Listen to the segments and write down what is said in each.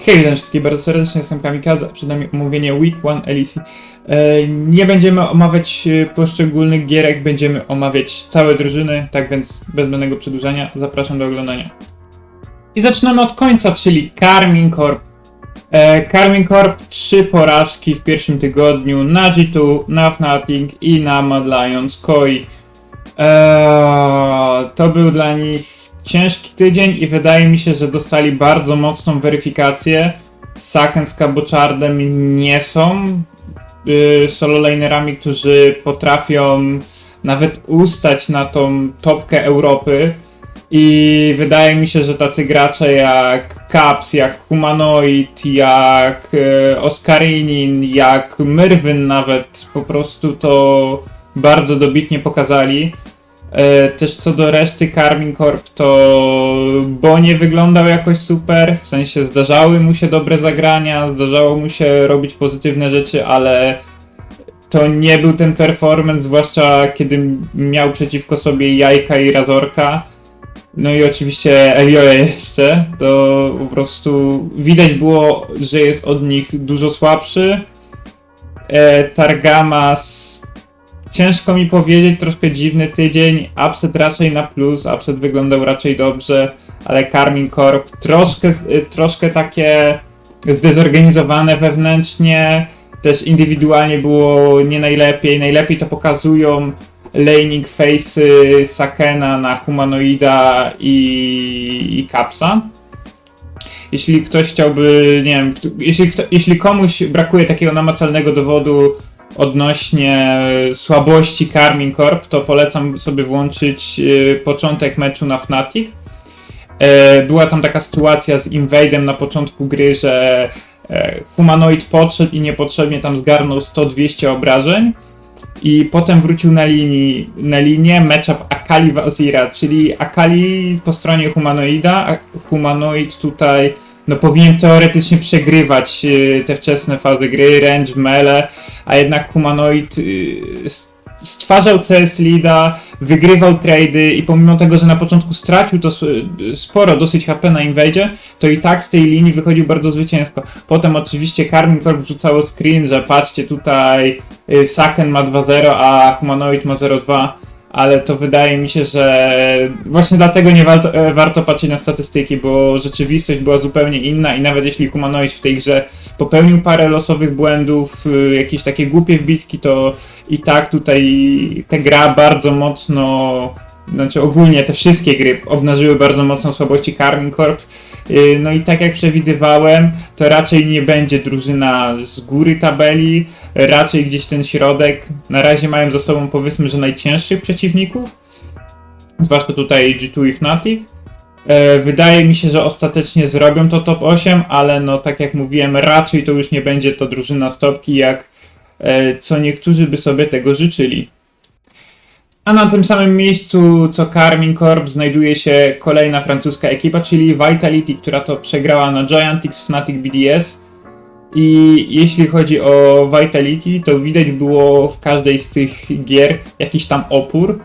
Hej, witam wszystkich bardzo serdecznie, jestem Kamikaze, przed nami omówienie Week 1 LEC. E, nie będziemy omawiać e, poszczególnych gierek, będziemy omawiać całe drużyny, tak więc bez zbędnego przedłużania zapraszam do oglądania. I zaczynamy od końca, czyli Carmine Corp. E, Carmine Corp 3 porażki w pierwszym tygodniu na G2, na Fnatic i na Mad Lions Koi. Eee, to był dla nich ciężki tydzień i wydaje mi się, że dostali bardzo mocną weryfikację. Saken z Cabochardem nie są yy, solo lanerami, którzy potrafią nawet ustać na tą topkę Europy. I wydaje mi się, że tacy gracze jak Caps, jak Humanoid, jak e, Oscarinin, jak Myrwin nawet po prostu to bardzo dobitnie pokazali. E, Też co do reszty Carmine Corp, to Bo nie wyglądał jakoś super, w sensie zdarzały mu się dobre zagrania, zdarzało mu się robić pozytywne rzeczy, ale to nie był ten performance, zwłaszcza kiedy miał przeciwko sobie Jajka i Razorka. No i oczywiście Elioje jeszcze, to po prostu widać było, że jest od nich dużo słabszy. E, Targamas ciężko mi powiedzieć, troszkę dziwny tydzień. Upset raczej na plus, upset wyglądał raczej dobrze, ale Carmine Corp troszkę, y, troszkę takie zdezorganizowane wewnętrznie. Też indywidualnie było nie najlepiej. Najlepiej to pokazują laning face'y Sakena na Humanoida i, i Capsa. Jeśli ktoś chciałby, nie wiem, jeśli, jeśli komuś brakuje takiego namacalnego dowodu odnośnie słabości Carmine Corp, to polecam sobie włączyć y, początek meczu na Fnatic. E, Była tam taka sytuacja z Invadem na początku gry, że e, humanoid podszedł i niepotrzebnie tam zgarnął 100-200 obrażeń. I potem wrócił na, linii, na linię matchup Akali Wazira, czyli Akali po stronie humanoida, humanoid tutaj no powinien teoretycznie przegrywać y, te wczesne fazy gry, range, mele, a jednak humanoid y, stwarzał CS leada, wygrywał trady i pomimo tego, że na początku stracił to sporo, dosyć HP na invadzie, to i tak z tej linii wychodził bardzo zwycięsko. Potem oczywiście Carmine Corp wrzucało screen, że patrzcie tutaj y, Saken ma 2-0, a humanoid ma 0-2 ale to wydaje mi się, że właśnie dlatego nie warto, e, warto patrzeć na statystyki, bo rzeczywistość była zupełnie inna i nawet jeśli humanoid w tej grze popełnił parę losowych błędów, y, jakieś takie głupie wbitki, to i tak tutaj ta gra bardzo mocno, znaczy ogólnie te wszystkie gry obnażyły bardzo mocno słabości Carmine Corp. Y, No i tak jak przewidywałem, to raczej nie będzie drużyna z góry tabeli, raczej gdzieś ten środek. Na razie mają za sobą powiedzmy, że najcięższych przeciwników, zwłaszcza tutaj G2 i Fnatic. E, Wydaje mi się, że ostatecznie zrobią to top 8, ale no tak jak mówiłem, raczej to już nie będzie to drużyna stopki, jak e, co niektórzy by sobie tego życzyli. A na tym samym miejscu co Carmine Corp znajduje się kolejna francuska ekipa, czyli Vitality, która to przegrała na Giantix Fnatic BDS. I jeśli chodzi o Vitality, to widać było w każdej z tych gier jakiś tam opór.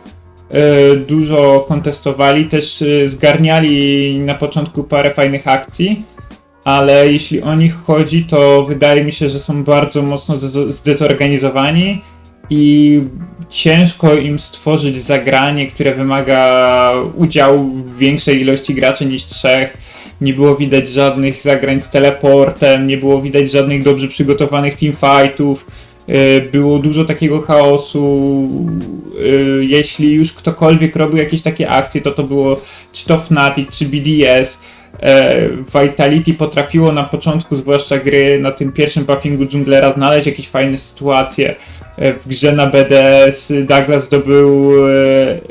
E, Dużo kontestowali, też e, zgarniali na początku parę fajnych akcji, ale jeśli o nich chodzi, to wydaje mi się, że są bardzo mocno zdezo- zdezorganizowani i ciężko im stworzyć zagranie, które wymaga udziału większej ilości graczy niż trzech. Nie było widać żadnych zagrań z teleportem, nie było widać żadnych dobrze przygotowanych teamfightów. Yy, Było dużo takiego chaosu. Yy, Jeśli już ktokolwiek robił jakieś takie akcje, to to było czy to Fnatic, czy BDS. E, Vitality potrafiło na początku, zwłaszcza gry, na tym pierwszym buffingu dżunglera znaleźć jakieś fajne sytuacje. E, W grze na BDS Douglas zdobył e,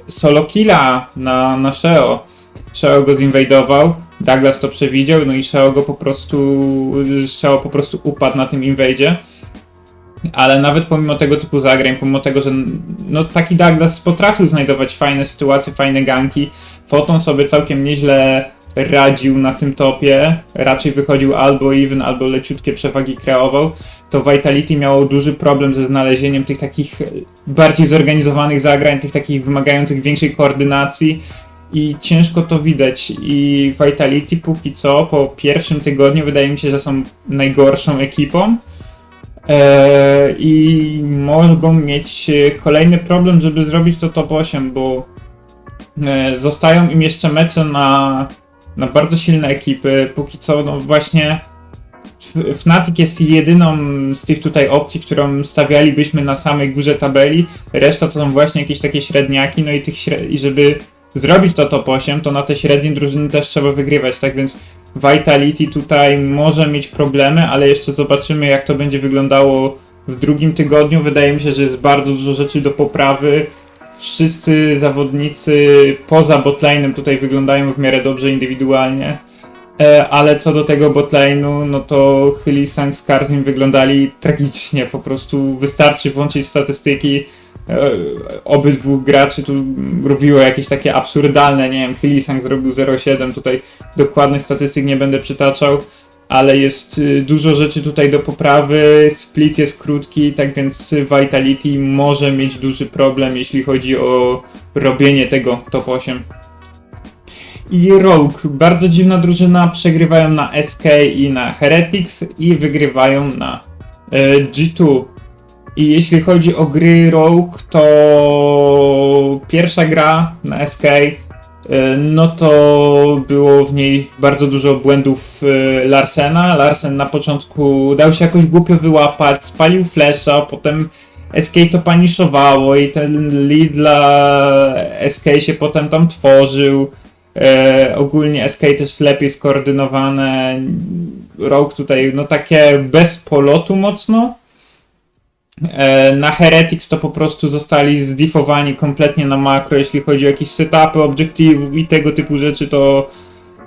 solo killa na, na Sheo. Sheo go zinwadował, Douglas to przewidział, no i Sheo go po prostu, Sheo po prostu upadł na tym invadzie. Ale nawet pomimo tego typu zagrań, pomimo tego, że no, taki Douglas potrafił znajdować fajne sytuacje, fajne ganki, Foton sobie całkiem nieźle radził na tym topie, raczej wychodził albo even, albo leciutkie przewagi kreował, to Vitality miało duży problem ze znalezieniem tych takich bardziej zorganizowanych zagrań, tych takich wymagających większej koordynacji i ciężko to widać. I Vitality póki co, po pierwszym tygodniu, wydaje mi się, że są najgorszą ekipą. E, I mogą mieć kolejny problem, żeby zrobić to top 8, bo e, zostają im jeszcze mecze na, na bardzo silne ekipy. Póki co, no właśnie. Fnatic jest jedyną z tych tutaj opcji, którą stawialibyśmy na samej górze tabeli. Reszta to są właśnie jakieś takie średniaki, no i tych i żeby zrobić to top 8, to na te średnie drużyny też trzeba wygrywać, tak więc Vitality tutaj może mieć problemy, ale jeszcze zobaczymy jak to będzie wyglądało w drugim tygodniu. Wydaje mi się, że jest bardzo dużo rzeczy do poprawy. Wszyscy zawodnicy poza botlane'em tutaj wyglądają w miarę dobrze indywidualnie. E, Ale co do tego botlane'u, no to Hylisang z Karzim wyglądali tragicznie. Po prostu wystarczy włączyć statystyki. E, Obydwu graczy tu robiło jakieś takie absurdalne, nie wiem, Hylisang zrobił 0,7, tutaj dokładnych statystyk nie będę przytaczał, ale jest y, dużo rzeczy tutaj do poprawy, split jest krótki, tak więc Vitality może mieć duży problem, jeśli chodzi o robienie tego top 8. I Rogue, bardzo dziwna drużyna, przegrywają na SK i na Heretics i wygrywają na e, G2. I jeśli chodzi o gry Rogue, to pierwsza gra na SK, e, no to było w niej bardzo dużo błędów e, Larsena. Larsen na początku dał się jakoś głupio wyłapać, spalił flesza, potem SK to paniszowało i ten lead dla SK się potem tam tworzył. E, ogólnie SK też lepiej skoordynowane. Rogue tutaj, no takie bez polotu mocno. E, na Heretics to po prostu zostali zdifowani kompletnie na makro, jeśli chodzi o jakieś setupy, obiektywów i tego typu rzeczy, to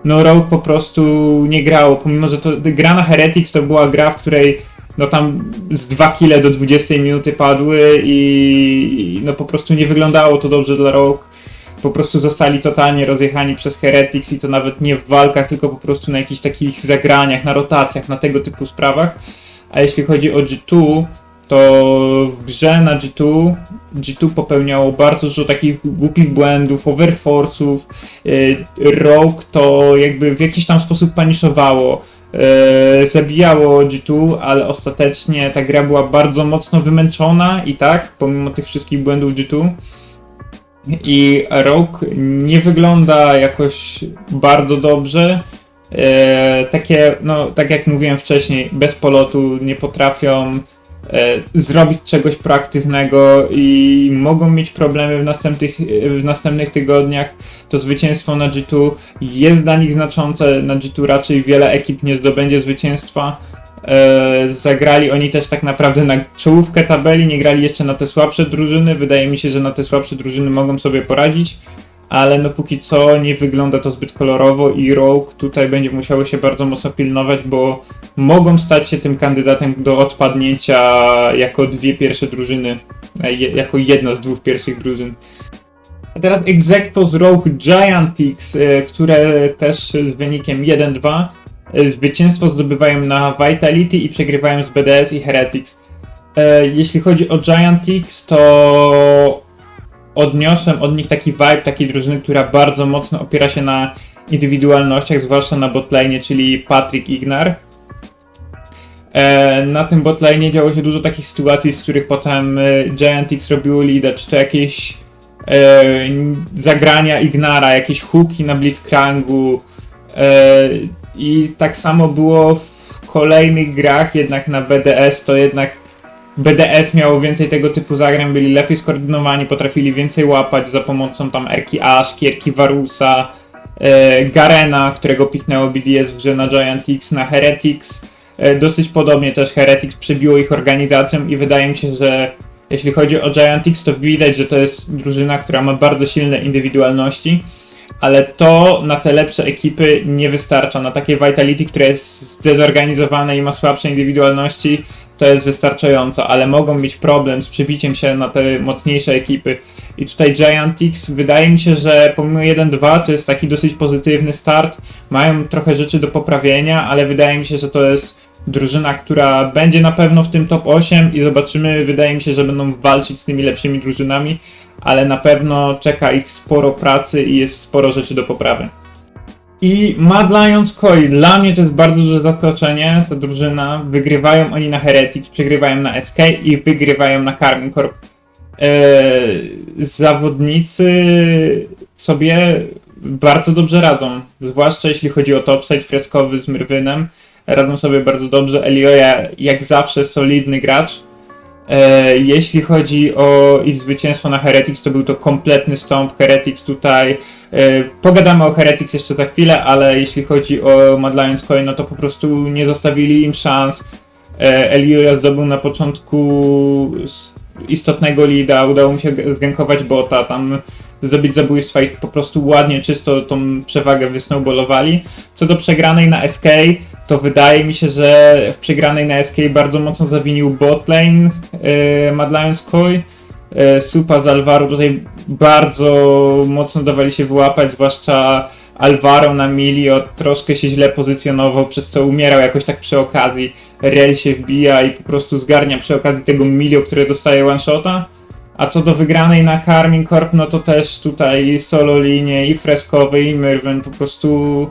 no Rogue po prostu nie grało, pomimo że to gra na Heretics to była gra, w której no tam z 2 kile do 20 minuty padły i, i no po prostu nie wyglądało to dobrze dla Rogue. Po prostu zostali totalnie rozjechani przez Heretics i to nawet nie w walkach, tylko po prostu na jakichś takich zagraniach, na rotacjach, na tego typu sprawach. A jeśli chodzi o G2, to w grze na G2 G2 popełniało bardzo dużo takich głupich błędów, overforce'ów. Yy, Rogue to jakby w jakiś tam sposób paniszowało. Yy, zabijało G2, ale ostatecznie ta gra była bardzo mocno wymęczona i tak, pomimo tych wszystkich błędów G2. I Rogue nie wygląda jakoś bardzo dobrze. E, takie, no, tak jak mówiłem wcześniej, bez polotu nie potrafią zrobić czegoś proaktywnego i mogą mieć problemy w następnych, w następnych tygodniach. To zwycięstwo na G2 jest dla nich znaczące. Na G2 raczej wiele ekip nie zdobędzie zwycięstwa. E, zagrali oni też tak naprawdę na czołówkę tabeli, nie grali jeszcze na te słabsze drużyny. Wydaje mi się, że na te słabsze drużyny mogą sobie poradzić, ale no póki co nie wygląda to zbyt kolorowo i Rogue tutaj będzie musiało się bardzo mocno pilnować, bo mogą stać się tym kandydatem do odpadnięcia jako dwie pierwsze drużyny, jako jedna z dwóch pierwszych drużyn. A teraz Executive z Rogue Giantix, e, które też z wynikiem 1-2 e, zwycięstwo zdobywają na Vitality i przegrywają z BDS i Heretics. E, Jeśli chodzi o Giantix, to odniosłem od nich taki vibe takiej drużyny, która bardzo mocno opiera się na indywidualnościach, zwłaszcza na botlane, czyli Patrick Ignar. E, na tym botlane działo się dużo takich sytuacji, z których potem e, Giantix robiło leada, czy to jakieś e, zagrania Ignara, jakieś hooki na Blitzcrangu e, i tak samo było w kolejnych grach, jednak na BDS to jednak BDS miało więcej tego typu zagrań, byli lepiej skoordynowani, potrafili więcej łapać za pomocą tam Erki Ash, Kierki Varusa, e, Garena, którego piknęło BDS w grze na Giant X, na Heretics. E, dosyć podobnie też Heretics przebiło ich organizacją i wydaje mi się, że jeśli chodzi o Giant X, to widać, że to jest drużyna, która ma bardzo silne indywidualności, ale to na te lepsze ekipy nie wystarcza. Na takie Vitality, które jest zdezorganizowane i ma słabsze indywidualności, to jest wystarczająco, ale mogą mieć problem z przebiciem się na te mocniejsze ekipy. I tutaj Giantix wydaje mi się, że pomimo 1-2 to jest taki dosyć pozytywny start. Mają trochę rzeczy do poprawienia, ale wydaje mi się, że to jest drużyna, która będzie na pewno w tym top 8 i zobaczymy, wydaje mi się, że będą walczyć z tymi lepszymi drużynami, ale na pewno czeka ich sporo pracy i jest sporo rzeczy do poprawy. I Mad Lions Koi, dla mnie to jest bardzo duże zaskoczenie, ta drużyna, wygrywają oni na Heretics, przegrywają na SK i wygrywają na Karmin Corp. Eee, zawodnicy sobie bardzo dobrze radzą, zwłaszcza jeśli chodzi o topside freskowy z Myrwynem, radzą sobie bardzo dobrze, Elioja jak zawsze solidny gracz, E, Jeśli chodzi o ich zwycięstwo na Heretics, to był to kompletny stąd. Heretics tutaj. e, Pogadamy o Heretics jeszcze za chwilę, ale jeśli chodzi o Mad Lions Coin, no to po prostu nie zostawili im szans. E, Elioja zdobył na początku istotnego leada, udało mu się zgankować bota, tam zrobić zabójstwa i po prostu ładnie, czysto tą przewagę wysnowballowali. Co do przegranej na SK, to wydaje mi się, że w przegranej na SK bardzo mocno zawinił botlane yy, Mad Lions Koi. Yy, Supa z Alvaro tutaj bardzo mocno dawali się wyłapać, zwłaszcza Alvaro na Milio troszkę się źle pozycjonował, przez co umierał jakoś tak przy okazji. Rel się wbija i po prostu zgarnia przy okazji tego Milio, które dostaje one-shota. A co do wygranej na Carmine Corp, no to też tutaj solo linie i freskowe i Myrwen po prostu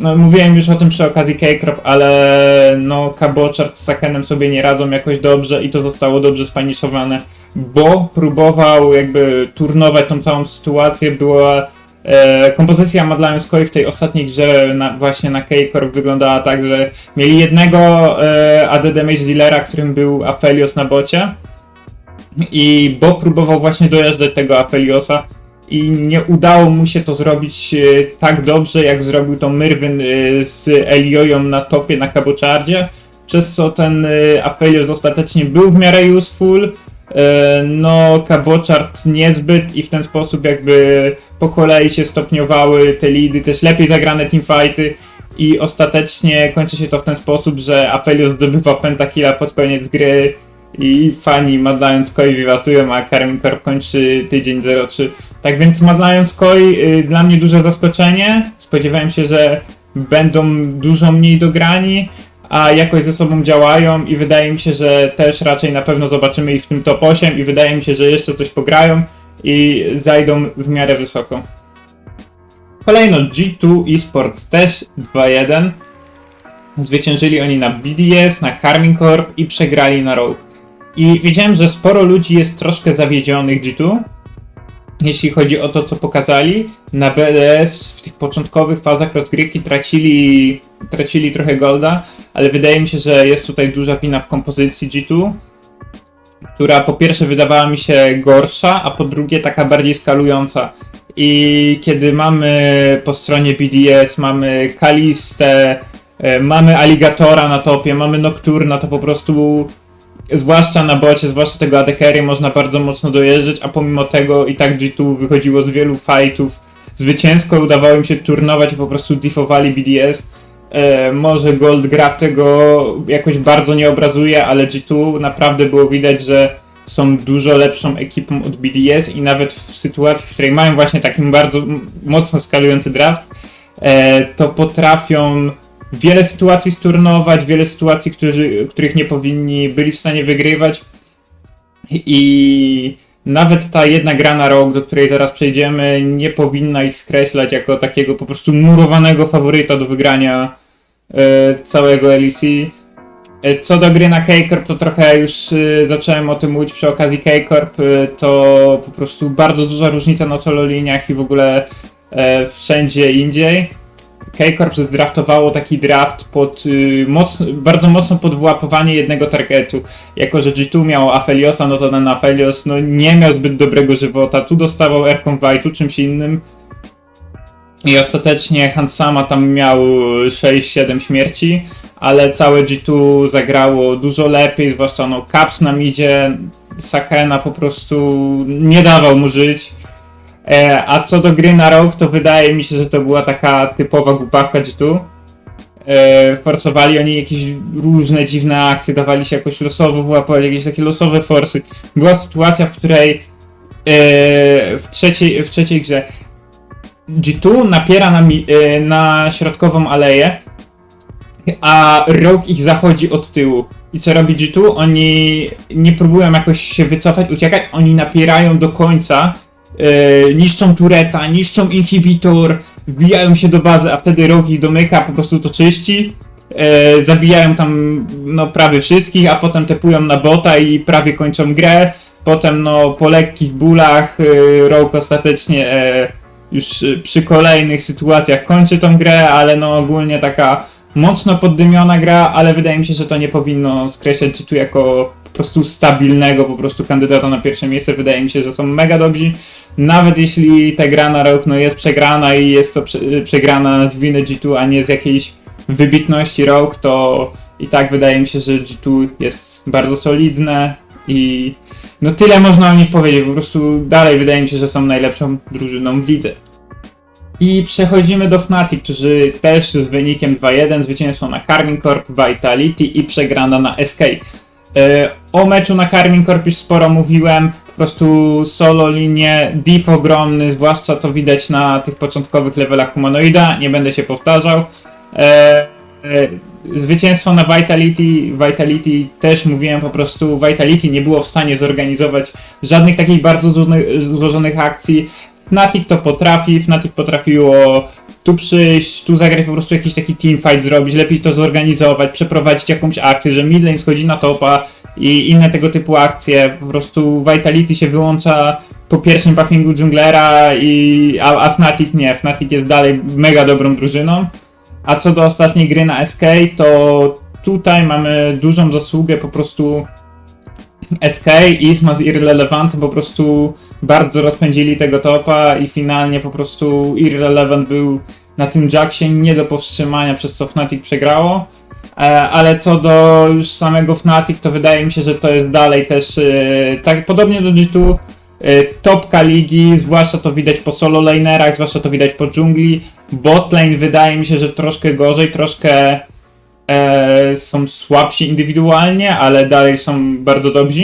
no, mówiłem już o tym przy okazji K-Crop, ale no Kabochard z Sakenem sobie nie radzą jakoś dobrze i to zostało dobrze spaniszowane, bo próbował jakby turnować tą całą sytuację, była e, kompozycja Mad Lions Koi w tej ostatniej grze na, właśnie na K-Corp wyglądała tak, że mieli jednego e, AD Damage Dealera, którym był Aphelios na bocie i Bo próbował właśnie dojeżdżać tego Apeliosa i nie udało mu się to zrobić e, tak dobrze, jak zrobił to Myrwin e, z Elioją na topie na Kaboczardzie, przez co ten e, Aphelios ostatecznie był w miarę useful, no Kaboczard niezbyt i w ten sposób jakby po kolei się stopniowały te lidy, też lepiej zagrane teamfighty i ostatecznie kończy się to w ten sposób, że Aphelios zdobywa pentakilla pod koniec gry i fani Mad Lions Koi wiwatują, a Karmin Corp kończy tydzień 03. Tak więc Mad Lions Koi y, dla mnie duże zaskoczenie. Spodziewałem się, że będą dużo mniej dograni, a jakoś ze sobą działają i wydaje mi się, że też raczej na pewno zobaczymy ich w tym top 8 i wydaje mi się, że jeszcze coś pograją i zajdą w miarę wysoko. Kolejno G2 Esports też 2-1. Zwyciężyli oni na BDS, na Carmine Corp i przegrali na Rogue. I wiedziałem, że sporo ludzi jest troszkę zawiedzionych G2, jeśli chodzi o to, co pokazali. Na BDS w tych początkowych fazach rozgrywki tracili, tracili trochę golda, ale wydaje mi się, że jest tutaj duża wina w kompozycji G2, która po pierwsze wydawała mi się gorsza, a po drugie taka bardziej skalująca. I kiedy mamy po stronie BDS, mamy Kalistę, e, mamy Alligatora na topie, mamy Nocturna, to po prostu zwłaszcza na bocie, zwłaszcza tego ADKR można bardzo mocno dojeżdżać, a pomimo tego i tak G2 wychodziło z wielu fightów zwycięsko, udawało im się turnować po prostu diffowali BDS. E, może Gold Graf tego jakoś bardzo nie obrazuje, ale G2 naprawdę było widać, że są dużo lepszą ekipą od BDS i nawet w sytuacji, w której mają właśnie taki bardzo mocno skalujący draft, e, to potrafią wiele sytuacji sturnować, wiele sytuacji, którzy, których nie powinni byli w stanie wygrywać. I nawet ta jedna gra na rok, do której zaraz przejdziemy, nie powinna ich skreślać jako takiego po prostu murowanego faworyta do wygrania e, całego LEC. E, Co do gry na K-Corp, to trochę już e, zacząłem o tym mówić przy okazji K-Corp, to po prostu bardzo duża różnica na solo liniach i w ogóle wszędzie indziej. K-Corp zdraftowało taki draft pod y, mocno, bardzo mocno pod wyłapywanie jednego targetu. Jako, że G2 miał Afeliosa, no to ten Aphelios no, nie miał zbyt dobrego żywota. Tu dostawał Aircon tu czymś innym. I ostatecznie Hansama tam miał 6-7 śmierci, ale całe G2 zagrało dużo lepiej, zwłaszcza no Caps nam idzie, Sakena po prostu nie dawał mu żyć. E, a co do gry na rok, to wydaje mi się, że to była taka typowa głupawka G2. E, forsowali oni jakieś różne dziwne akcje, dawali się jakoś losowo wyłapać, jakieś takie losowe forsy. Była sytuacja, w której e, w, trzeciej, w trzeciej grze G2 napiera na, e, na środkową aleję a Rogue ich zachodzi od tyłu. I co robi G2? Oni nie próbują jakoś się wycofać, uciekać, oni napierają do końca, yy, niszczą tureta, niszczą inhibitor, wbijają się do bazy, a wtedy Rogue ich domyka, po prostu to czyści. E, zabijają tam no, prawie wszystkich, a potem tepują na bota i prawie kończą grę. Potem no, po lekkich bólach e, Rogue ostatecznie e, już e, przy kolejnych sytuacjach kończy tą grę, ale no ogólnie taka mocno poddymiona gra, ale wydaje mi się, że to nie powinno skreślać tu jako po prostu stabilnego po prostu kandydata na pierwsze miejsce. Wydaje mi się, że są mega dobrzy. Nawet jeśli ta gra na rok no, jest przegrana i jest to prze, przegrana z winy G2, a nie z jakiejś wybitności Rogue, to i tak wydaje mi się, że G2 jest bardzo solidne i no tyle można o nich powiedzieć. Po prostu dalej wydaje mi się, że są najlepszą drużyną w lidze. I przechodzimy do Fnatic, którzy też z wynikiem 2-1 zwycięstwo na Carmine Corp, Vitality i przegrana na SK. E, O meczu na Carmine Corp już sporo mówiłem, prostu solo linie, diff ogromny, zwłaszcza to widać na tych początkowych levelach humanoida, nie będę się powtarzał. E, e, Zwycięstwo na Vitality, Vitality też mówiłem po prostu, Vitality nie było w stanie zorganizować żadnych takich bardzo złożonych akcji. Fnatic to potrafi, Fnatic potrafiło tu przyjść, tu zagrać po prostu jakiś taki teamfight zrobić, lepiej to zorganizować, przeprowadzić jakąś akcję, że midlane schodzi na topa i inne tego typu akcje. Po prostu Vitality się wyłącza po pierwszym buffingu dżunglera, i, a, a Fnatic nie. Fnatic jest dalej mega dobrą drużyną. A co do ostatniej gry na SK, to tutaj mamy dużą zasługę po prostu SK i Isma z Irrelevant po prostu bardzo rozpędzili tego topa i finalnie po prostu Irrelevant był na tym Jacksie nie do powstrzymania, przez co Fnatic przegrało. E, Ale co do już samego Fnatic, to wydaje mi się, że to jest dalej też e, tak podobnie do G2 e, topka ligi, zwłaszcza to widać po solo lanerach, zwłaszcza to widać po dżungli. Botlane wydaje mi się, że troszkę gorzej, troszkę e, są słabsi indywidualnie, ale dalej są bardzo dobrzy.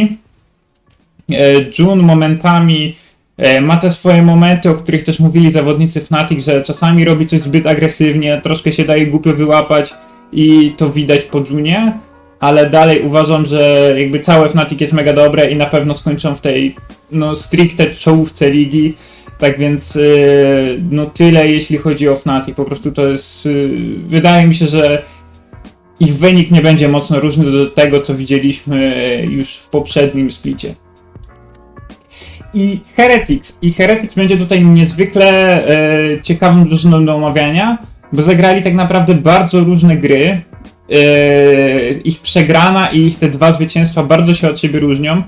E, June momentami e, ma te swoje momenty, o których też mówili zawodnicy Fnatic, że czasami robi coś zbyt agresywnie, troszkę się daje głupio wyłapać i to widać po Junie, ale dalej uważam, że jakby całe Fnatic jest mega dobre i na pewno skończą w tej no stricte czołówce ligi. Tak więc yy, no tyle jeśli chodzi o Fnatic, po prostu to jest yy, wydaje mi się, że ich wynik nie będzie mocno różny do tego, co widzieliśmy już w poprzednim splicie. I Heretics. I Heretics będzie tutaj niezwykle ciekawą drużyną do omawiania, bo zagrali tak naprawdę bardzo różne gry. E, ich przegrana i ich te dwa zwycięstwa bardzo się od siebie różnią. E,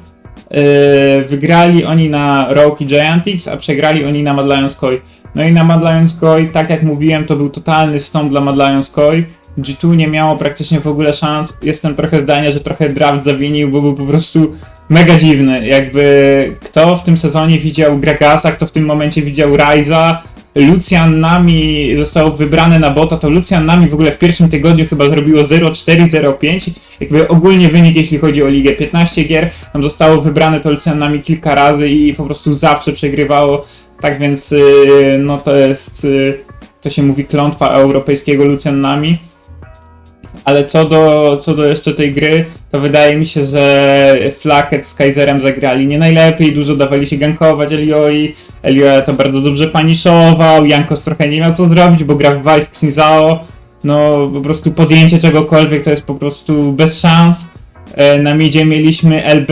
wygrali oni na Rogue i Giantix, a przegrali oni na Mad Lions Koi. No i na Mad Lions Koi, tak jak mówiłem, to był totalny stąd dla Mad Lions Koi. G2 nie miało praktycznie w ogóle szans. Jestem trochę zdania, że trochę draft zawinił, bo był po prostu mega dziwny. Jakby kto w tym sezonie widział Gregasa, kto w tym momencie widział Ryza, Lucian Nami został wybrany na bota, to Lucian Nami w ogóle w pierwszym tygodniu chyba zrobiło 0-4-0-5. Jakby ogólnie wynik, jeśli chodzi o ligę, 15 gier, tam zostało wybrane to Lucian Nami kilka razy i po prostu zawsze przegrywało. Tak więc yy, no to jest, yy, to się mówi klątwa europejskiego Lucian Nami. Ale co do, co do jeszcze tej gry, to wydaje mi się, że Flaket z Kaiserem zagrali nie najlepiej, dużo dawali się gankować Elioi. Elioja to bardzo dobrze paniszował, Jankos trochę nie miał co zrobić, bo gra w Vive Xinzao. No po prostu podjęcie czegokolwiek to jest po prostu bez szans. E, Na midzie mieliśmy LB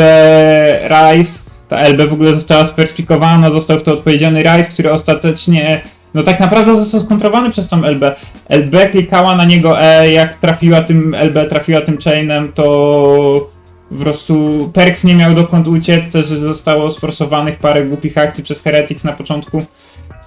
Rice. Ta LB w ogóle została sperspikowana, został w to odpowiedzialny Rice, który ostatecznie no tak naprawdę został skontrowany przez tą LB. LB klikała na niego E, jak trafiła tym LB, trafiła tym chainem, to po prostu Perks nie miał dokąd uciec, też zostało sforsowanych parę głupich akcji przez Heretics na początku.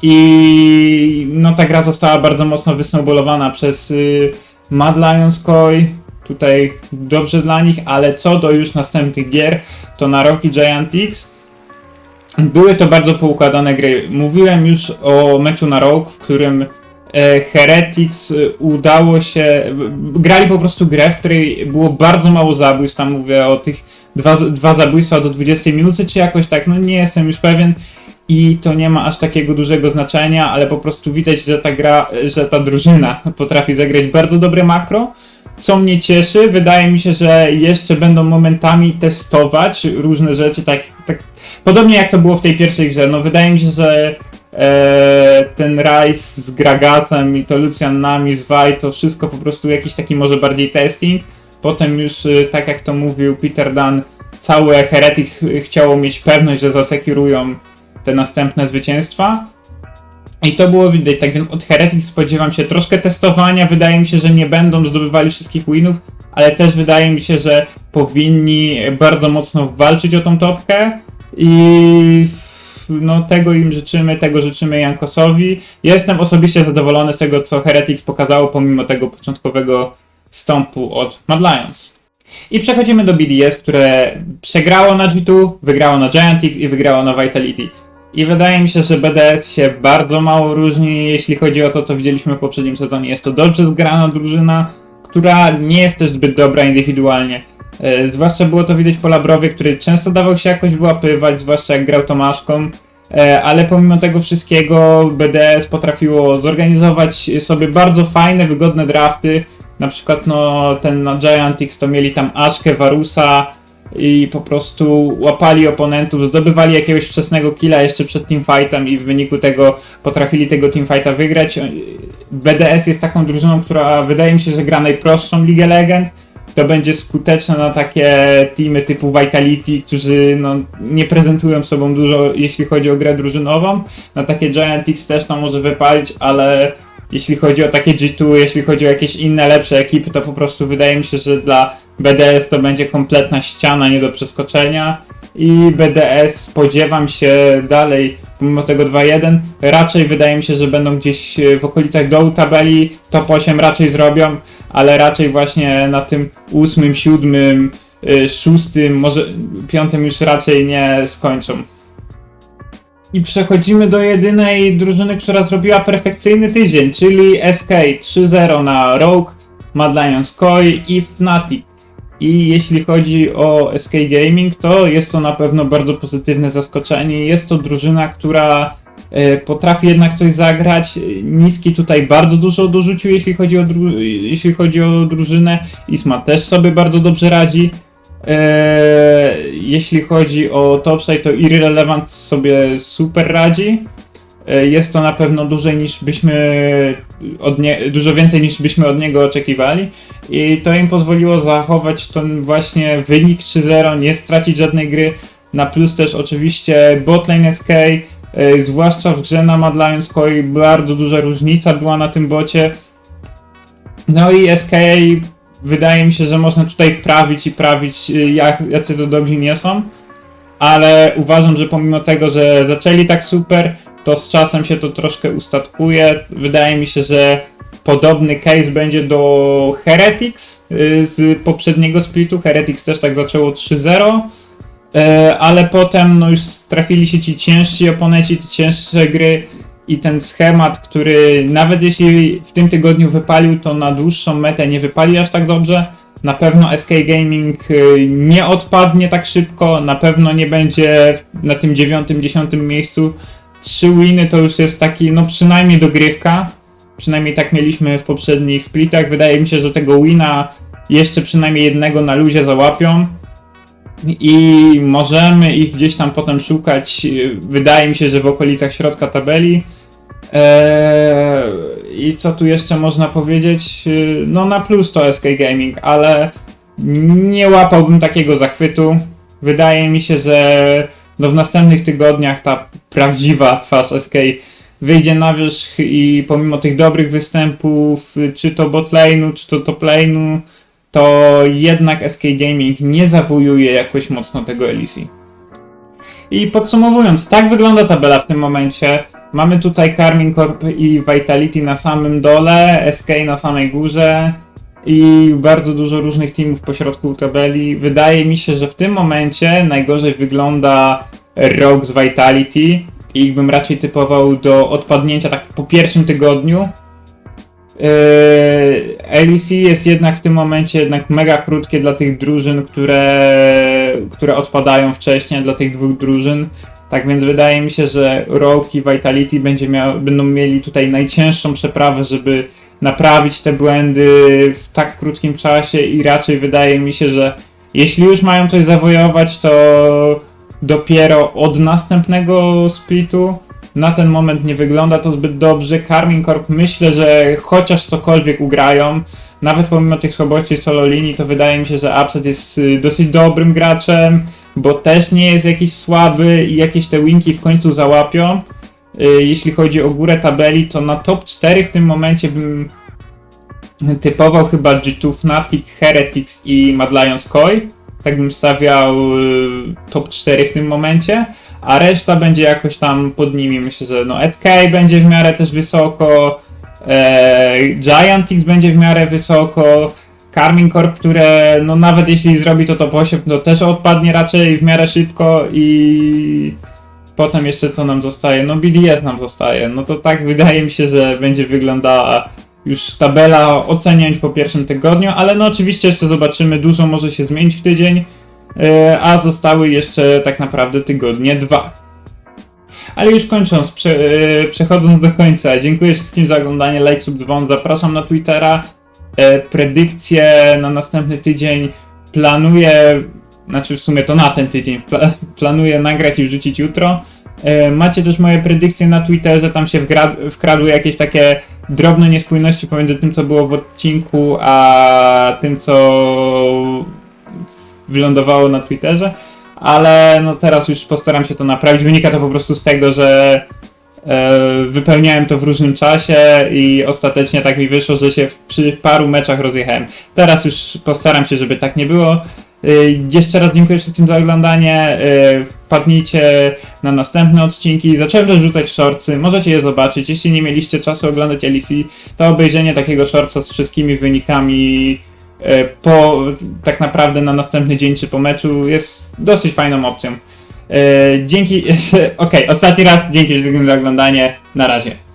I no ta gra została bardzo mocno wysnowbolowana przez y, Mad Lions Koi. Tutaj dobrze dla nich, ale co do już następnych gier, to na Rocky Giant X były to bardzo poukładane gry. Mówiłem już o meczu na Rogue, w którym e, Heretics e, udało się. Grali po prostu grę, w której było bardzo mało zabójstw. Tam mówię o tych dwa, dwa zabójstwa do 20 minuty, czy jakoś tak, no nie jestem już pewien. I to nie ma aż takiego dużego znaczenia, ale po prostu widać, że ta gra, że ta drużyna potrafi zagrać bardzo dobre makro. Co mnie cieszy, wydaje mi się, że jeszcze będą momentami testować różne rzeczy, tak, tak podobnie jak to było w tej pierwszej grze. No wydaje mi się, że e, ten Rise z Gragasem i to Lucian Nami z Vi, to wszystko po prostu jakiś taki może bardziej testing. Potem już, e, tak jak to mówił Peter Dunn, całe Heretics ch- chciało mieć pewność, że zasekurują te następne zwycięstwa. I to było widać, tak więc od Heretics spodziewam się troszkę testowania. Wydaje mi się, że nie będą zdobywali wszystkich winów, ale też wydaje mi się, że powinni bardzo mocno walczyć o tą topkę. I no, tego im życzymy, tego życzymy Jankosowi. Jestem osobiście zadowolony z tego, co Heretics pokazało, pomimo tego początkowego stąpu od Mad Lions. I przechodzimy do BDS, które przegrało na G2, wygrało na Giantix i wygrało na Vitality. I wydaje mi się, że BDS się bardzo mało różni, jeśli chodzi o to, co widzieliśmy w poprzednim sezonie. Jest to dobrze zgrana drużyna, która nie jest też zbyt dobra indywidualnie. E, zwłaszcza było to widać po Labrowie, który często dawał się jakoś wyłapywać, zwłaszcza jak grał Tomaszką. E, ale pomimo tego wszystkiego BDS potrafiło zorganizować sobie bardzo fajne, wygodne drafty. Na przykład no, ten na Giantix to mieli tam Aszkę, Varusa i po prostu łapali oponentów, zdobywali jakiegoś wczesnego killa jeszcze przed teamfightem i w wyniku tego potrafili tego teamfighta wygrać. BDS jest taką drużyną, która wydaje mi się, że gra najprostszą Ligę Legend. To będzie skuteczne na takie teamy typu Vitality, którzy no, nie prezentują sobą dużo, jeśli chodzi o grę drużynową. Na takie Giantix też to może wypalić, ale jeśli chodzi o takie G2, jeśli chodzi o jakieś inne lepsze ekipy, to po prostu wydaje mi się, że dla BDS to będzie kompletna ściana nie do przeskoczenia i BDS spodziewam się dalej, pomimo tego 2-1, raczej wydaje mi się, że będą gdzieś e, w okolicach dołu tabeli, top 8 raczej zrobią, ale raczej właśnie na tym 8, 7, 6, może 5 już raczej nie skończą. I przechodzimy do jedynej drużyny, która zrobiła perfekcyjny tydzień, czyli SK 3-0 na Rogue, Mad Lions Koi i Fnatic. I jeśli chodzi o SK Gaming, to jest to na pewno bardzo pozytywne zaskoczenie. Jest to drużyna, która e, potrafi jednak coś zagrać. Niski tutaj bardzo dużo dorzucił, jeśli chodzi o, jeśli chodzi o drużynę. Isma też sobie bardzo dobrze radzi. Eee, jeśli chodzi o topside, to Irrelevant sobie super radzi. Eee, Jest to na pewno niż byśmy od nie, dużo więcej niż byśmy od niego oczekiwali i to im pozwoliło zachować ten właśnie wynik 3-0, nie stracić żadnej gry. Na plus też oczywiście botlane SK, e, zwłaszcza w grze na Mad Lions Koi bardzo duża różnica była na tym bocie. No i SK wydaje mi się, że można tutaj prawić i prawić, y, jak, jacy to dobrzy nie są. Ale uważam, że pomimo tego, że zaczęli tak super, to z czasem się to troszkę ustatkuje. Wydaje mi się, że podobny case będzie do Heretics y, z poprzedniego splitu. Heretics też tak zaczęło 3-0. E, Ale potem no już trafili się ci ciężsi oponenci, te cięższe gry i ten schemat, który nawet jeśli w tym tygodniu wypalił, to na dłuższą metę nie wypali aż tak dobrze. Na pewno SK Gaming y, nie odpadnie tak szybko, na pewno nie będzie na tym dziewiątym, dziesiątym miejscu. Trzy winy to już jest taki, no przynajmniej dogrywka. Przynajmniej tak mieliśmy w poprzednich splitach. Wydaje mi się, że tego wina jeszcze przynajmniej jednego na luzie załapią i możemy ich gdzieś tam potem szukać. y, Wydaje mi się, że w okolicach środka tabeli. Eee, I co tu jeszcze można powiedzieć? Y, No na plus to SK Gaming, ale nie łapałbym takiego zachwytu. Wydaje mi się, że no w następnych tygodniach ta prawdziwa twarz SK wyjdzie na wierzch i pomimo tych dobrych występów, czy to botlane'u, czy to toplane'u, to jednak SK Gaming nie zawojuje jakoś mocno tego LEC. I podsumowując, tak wygląda tabela w tym momencie. Mamy tutaj Carmine Corp i Vitality na samym dole, SK na samej górze i bardzo dużo różnych teamów po środku tabeli. Wydaje mi się, że w tym momencie najgorzej wygląda Rogue z Vitality i bym raczej typował do odpadnięcia tak po pierwszym tygodniu. Yy, LEC jest jednak w tym momencie jednak mega krótkie dla tych drużyn, które, które odpadają wcześniej, dla tych dwóch drużyn. Tak więc wydaje mi się, że Rogue i Vitality będzie miał, będą mieli tutaj najcięższą przeprawę, żeby naprawić te błędy w tak krótkim czasie i raczej wydaje mi się, że jeśli już mają coś zawojować, to dopiero od następnego splitu. Na ten moment nie wygląda to zbyt dobrze. Carmine Corp myślę, że chociaż cokolwiek ugrają, nawet pomimo tych słabości solo linii, to wydaje mi się, że Upset jest y, dosyć dobrym graczem, bo też nie jest jakiś słaby i jakieś te winki w końcu załapią. Y, Jeśli chodzi o górę tabeli, to na top 4 w tym momencie bym typował chyba G2 Fnatic, Heretics i Mad Lions Koi. Tak bym stawiał y, top 4 w tym momencie, a reszta będzie jakoś tam pod nimi. Myślę, że no SK będzie w miarę też wysoko, e, Giantix będzie w miarę wysoko, Carmine Corp, które no nawet jeśli zrobi to top 8, to też odpadnie raczej w miarę szybko i potem jeszcze co nam zostaje? No BDS nam zostaje. No to tak wydaje mi się, że będzie wyglądała już tabela oceniać po pierwszym tygodniu, ale no oczywiście jeszcze zobaczymy, dużo może się zmienić w tydzień, e, a zostały jeszcze tak naprawdę tygodnie dwa. Ale już kończąc, prze, e, przechodząc do końca, dziękuję wszystkim za oglądanie, like, sub, dzwon, zapraszam na Twittera, e, predykcje na następny tydzień planuję, znaczy w sumie to na ten tydzień, pla, planuję nagrać i wrzucić jutro. E, Macie też moje predykcje na Twitterze, tam się wkradły jakieś takie drobne niespójności pomiędzy tym, co było w odcinku, a tym, co wylądowało na Twitterze, ale no teraz już postaram się to naprawić. Wynika to po prostu z tego, że e, wypełniałem to w różnym czasie i ostatecznie tak mi wyszło, że się przy paru meczach rozjechałem. Teraz już postaram się, żeby tak nie było. Y, Jeszcze raz dziękuję wszystkim za oglądanie. y, Wpadnijcie na następne odcinki. Zacząłem też rzucać shortsy, możecie je zobaczyć. Jeśli nie mieliście czasu oglądać LEC, to obejrzenie takiego shortsa z wszystkimi wynikami y, po tak naprawdę na następny dzień czy po meczu jest dosyć fajną opcją. Dzięki. Okej, ostatni raz dzięki wszystkim za oglądanie. Na razie.